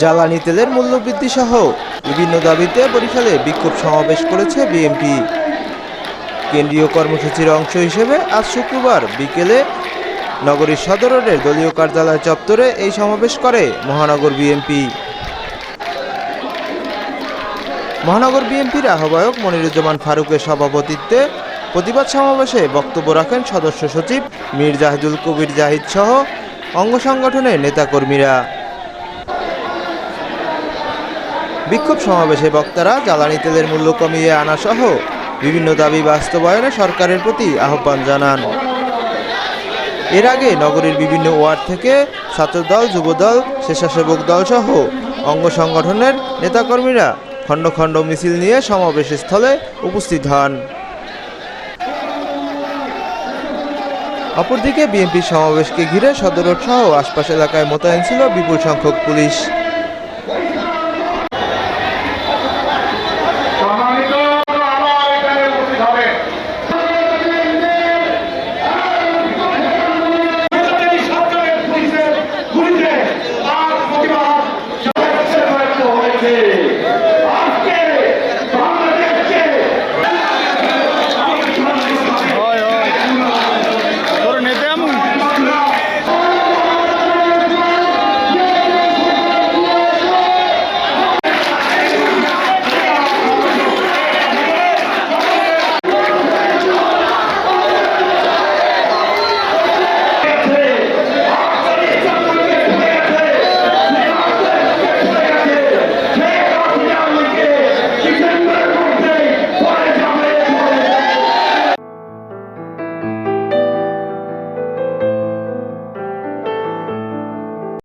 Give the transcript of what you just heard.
জ্বালানি তেলের মূল্যবৃদ্ধি সহ বিভিন্ন দাবিতে বরিশালে বিক্ষোভ সমাবেশ করেছে বিএনপি। কেন্দ্রীয় কর্মসূচির অংশ হিসেবে আজ শুক্রবার বিকেলে নগরীর সদর রোডের দলীয় কার্যালয় চত্বরে এই সমাবেশ করে মহানগর বিএনপি। মহানগর বিএনপির আহ্বায়ক মনিরুজ্জামান ফারুকের সভাপতিত্বে প্রতিবাদ সমাবেশে বক্তব্য রাখেন সদস্য সচিব মীর জাহিদুল কবির জাহিদ সহ অঙ্গ সংগঠনের নেতাকর্মীরা। বিক্ষোভ সমাবেশে বক্তারা জ্বালানি তেলের মূল্য কমিয়ে আনা সহ বিভিন্ন দাবি বাস্তবায়নে সরকারের প্রতি আহ্বান জানান। এর আগে নগরীর বিভিন্ন ওয়ার্ড থেকে ছাত্রদল যুবদল স্বেচ্ছাসেবক দল সহ অঙ্গ সংগঠনের নেতাকর্মীরা খণ্ড খণ্ড মিছিল নিয়ে সমাবেশ স্থলে উপস্থিত হন। অপরদিকে বিএনপি সমাবেশকে ঘিরে সদর সহ আশপাশ এলাকায় মোতায়েন ছিল বিপুল সংখ্যক পুলিশ।